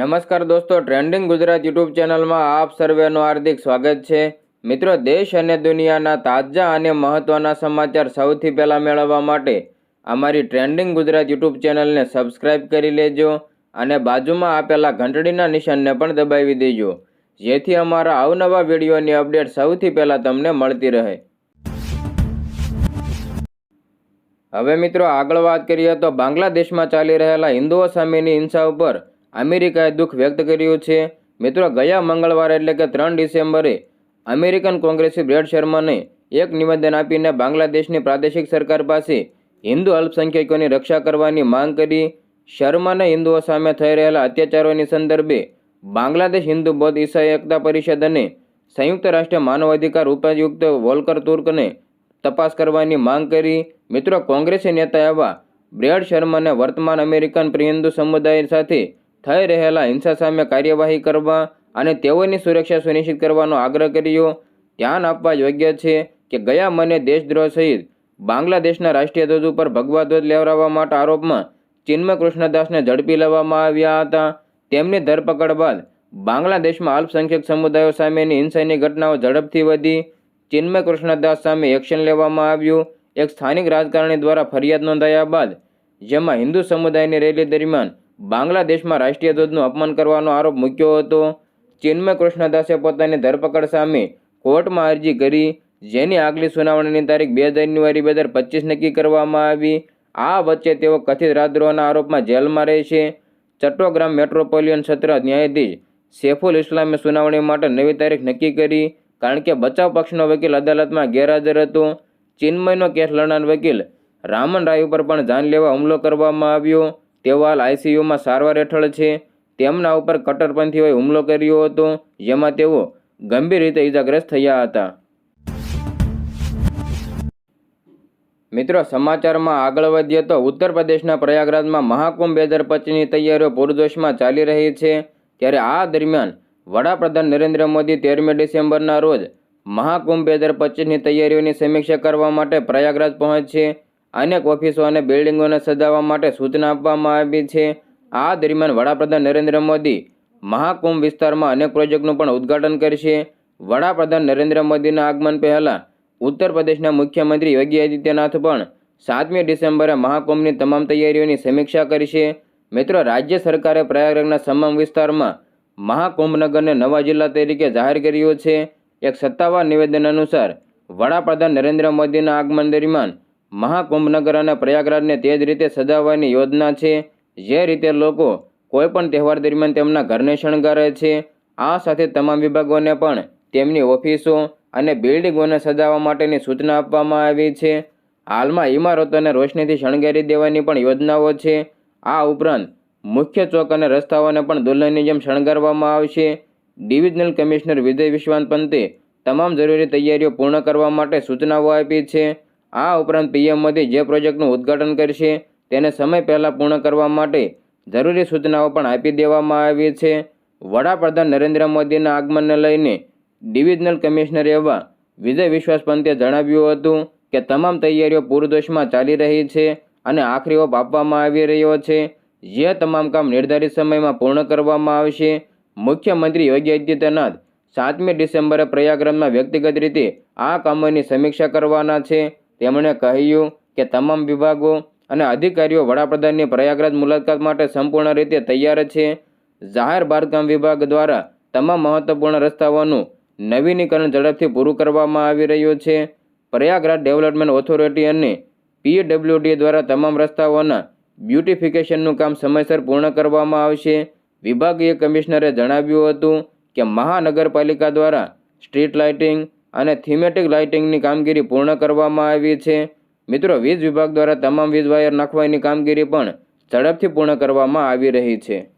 નમસ્કાર દોસ્તો trending Gujarat YouTube ચેનલમાં આપ સર્વેનું હાર્દિક સ્વાગત છે. મિત્રો, દેશ અને દુનિયાના તાજા અને મહત્ત્વના સમાચાર સૌથી પહેલાં મેળવવા માટે અમારી ટ્રેન્ડિંગ ગુજરાત યુટ્યુબ ચેનલને સબસ્ક્રાઇબ કરી લેજો અને બાજુમાં આપેલા ઘંટડીના નિશાનને પણ દબાવી દેજો, જેથી અમારા અવનવા વિડીયોની અપડેટ સૌથી પહેલાં તમને મળતી રહે. હવે મિત્રો, આગળ વાત કરીએ તો બાંગ્લાદેશમાં ચાલી રહેલા હિન્દુઓ સામેની હિંસા ઉપર અમેરિકાએ દુઃખ વ્યક્ત કર્યું છે. મિત્રો, ગયા મંગળવારે એટલે કે ત્રણ ડિસેમ્બરે અમેરિકન કોંગ્રેસી બ્રેડ શર્માને એક નિવેદન આપીને બાંગ્લાદેશની પ્રાદેશિક સરકાર પાસે હિન્દુ અલ્પસંખ્યકોની રક્ષા કરવાની માંગ કરી. શર્માને હિન્દુઓ સામે થઈ રહેલા અત્યાચારોની સંદર્ભે બાંગ્લાદેશ હિન્દુ બૌદ્ધ ઈસાઈ એકતા પરિષદ અને સંયુક્ત રાષ્ટ્ર માનવ અધિકાર ઉપાયુક્ત વોલ્કર તુર્કને તપાસ કરવાની માંગ કરી. મિત્રો, કોંગ્રેસી નેતા એવા બ્રેડ શર્માને વર્તમાન અમેરિકન હિન્દુ સમુદાય સાથે થઈ રહેલા હિંસા સામે કાર્યવાહી કરવા અને તેઓની સુરક્ષા સુનિશ્ચિત કરવાનો આગ્રહ કર્યો. ધ્યાન આપવા યોગ્ય છે કે ગયા મને દેશદ્રોહ સહિત બાંગ્લાદેશના રાષ્ટ્રીય ધ્વજ ઉપર ભગવા ધ્વજ લેવડાવવા માટે આરોપમાં ચિન્મય કૃષ્ણદાસને ઝડપી લેવામાં આવ્યા હતા. તેમની ધરપકડ બાદ બાંગ્લાદેશમાં અલ્પસંખ્યક સમુદાયો સામેની હિંસાની ઘટનાઓ ઝડપથી વધી. ચિન્મય કૃષ્ણદાસ સામે એક્શન લેવામાં આવ્યું. એક સ્થાનિક રાજકારણી દ્વારા ફરિયાદ નોંધાયા બાદ, જેમાં હિન્દુ સમુદાયની રેલી દરમિયાન બાંગ્લાદેશમાં રાષ્ટ્રીય ધ્વજનું અપમાન કરવાનો આરોપ મૂક્યો હતો. ચિન્મય કૃષ્ણદાસે પોતાની ધરપકડ સામે કોર્ટમાં અરજી કરી. જેની આગલી સુનાવણીની તારીખ બે જાન્યુઆરી બે હજાર પચીસ નક્કી કરવામાં આવી. આ વચ્ચે તેઓ કથિત રાજદ્રોહના આરોપમાં જેલમાં રહે છે. ચટ્ટોગ્રામ મેટ્રોપોલિયન સત્ર ન્યાયાધીશ સૈફુલ ઇસ્લામે સુનાવણી માટે નવી તારીખ નક્કી કરી. કારણ કે બચાવ પક્ષનો વકીલ અદાલતમાં ગેરહાજર હતો. ચિન્મયનો કેસ લડનાર વકીલ રામન રાય ઉપર પણ જાન લેવા હુમલો કરવામાં આવ્યો. તેઓ હાલ આઈસીયુમાં સારવાર હેઠળ છે. તેમના ઉપર કટ્ટરપંથીઓએ હુમલો કર્યો હતો, જેમાં તેઓ ગંભીર રીતે ઇજાગ્રસ્ત થયા હતા. મિત્રો, સમાચારમાં આગળ વધીએ તો ઉત્તર પ્રદેશના પ્રયાગરાજમાં મહાકુંભ બે હજાર પચીસની તૈયારીઓ પૂરજોશમાં ચાલી રહી છે. ત્યારે આ દરમિયાન વડાપ્રધાન નરેન્દ્ર મોદી તેરમી ડિસેમ્બરના રોજ મહાકુંભ બે હજાર પચીસની તૈયારીઓની સમીક્ષા કરવા માટે પ્રયાગરાજ પહોંચશે અનેક ઓફિસો અને બિલ્ડિંગોને સજાવવા માટે સૂચના આપવામાં આવી છે. આ દરમિયાન વડાપ્રધાન નરેન્દ્ર મોદી મહાકુંભ વિસ્તારમાં અનેક પ્રોજેક્ટનું પણ ઉદ્ઘાટન કરશે. વડાપ્રધાન નરેન્દ્ર મોદીના આગમન પહેલાં ઉત્તર પ્રદેશના મુખ્યમંત્રી યોગી આદિત્યનાથ પણ સાતમી ડિસેમ્બરે મહાકુંભની તમામ તૈયારીઓની સમીક્ષા કરશે. મિત્રો, રાજ્ય સરકારે પ્રયાગરાજના તમામ વિસ્તારમાં મહાકુંભનગરને નવા જિલ્લા તરીકે જાહેર કર્યો છે. એક સત્તાવાર નિવેદન અનુસાર વડાપ્રધાન નરેન્દ્ર મોદીના આગમન દરમિયાન મહાકુંભનગર અને પ્રયાગરાજને તે જ રીતે સજાવવાની યોજના છે. જે રીતે લોકો કોઈપણ તહેવાર દરમિયાન તેમના ઘરને શણગારે છે. આ સાથે તમામ વિભાગોને પણ તેમની ઓફિસો અને બિલ્ડિંગોને સજાવવા માટેની સૂચના આપવામાં આવી છે. હાલમાં ઇમારતોને રોશનીથી શણગારી દેવાની પણ યોજનાઓ છે. આ ઉપરાંત મુખ્ય ચોક અને રસ્તાઓને પણ દુલ્હનની જેમ શણગારવામાં આવશે. ડિવિઝનલ કમિશનર વિજય વિશ્વાંત પંતે તમામ જરૂરી તૈયારીઓ પૂર્ણ કરવા માટે સૂચનાઓ આપી છે. આ ઉપરાંત પીએમ મોદી જે પ્રોજેક્ટનું ઉદ્ઘાટન કરશે, તેને સમય પહેલાં પૂર્ણ કરવા માટે જરૂરી સૂચનાઓ પણ આપી દેવામાં આવી છે. વડાપ્રધાન નરેન્દ્ર મોદીના આગમનને લઈને ડિવિઝનલ કમિશનર એવા વિજય વિશ્વાસ પંતે જણાવ્યું હતું કે તમામ તૈયારીઓ પૂરજોશમાં ચાલી રહી છે અને આખરી ઓપ આપવામાં આવી રહ્યો છે. જે તમામ કામ નિર્ધારિત સમયમાં પૂર્ણ કરવામાં આવશે. મુખ્યમંત્રી યોગી આદિત્યનાથ સાતમી ડિસેમ્બરે પ્રયાગરાજમાં વ્યક્તિગત રીતે આ કામોની સમીક્ષા કરવાના છે. તેમણે કહ્યું કે તમામ વિભાગો અને અધિકારીઓ વડાપ્રધાનની પ્રયાગરાજ મુલાકાત માટે સંપૂર્ણ રીતે તૈયાર છે. જાહેર બાંધકામ વિભાગ દ્વારા તમામ મહત્વપૂર્ણ રસ્તાઓનું નવીનીકરણ ઝડપથી પૂરું કરવામાં આવી રહ્યું છે. પ્રયાગરાજ ડેવલપમેન્ટ ઓથોરિટી અને પીડબ્લ્યુડી દ્વારા તમામ રસ્તાઓના બ્યુટિફિકેશનનું કામ સમયસર પૂર્ણ કરવામાં આવશે. વિભાગીય કમિશનરે જણાવ્યું હતું કે મહાનગરપાલિકા દ્વારા સ્ટ્રીટ લાઇટિંગ અને થીમેટિક લાઇટિંગની કામગીરી પૂર્ણ કરવામાં આવી છે. મિત્રો, વીજ વિભાગ દ્વારા તમામ વીજ વાયર નાખવાની કામગીરી પણ ઝડપથી પૂર્ણ કરવામાં આવી રહી છે.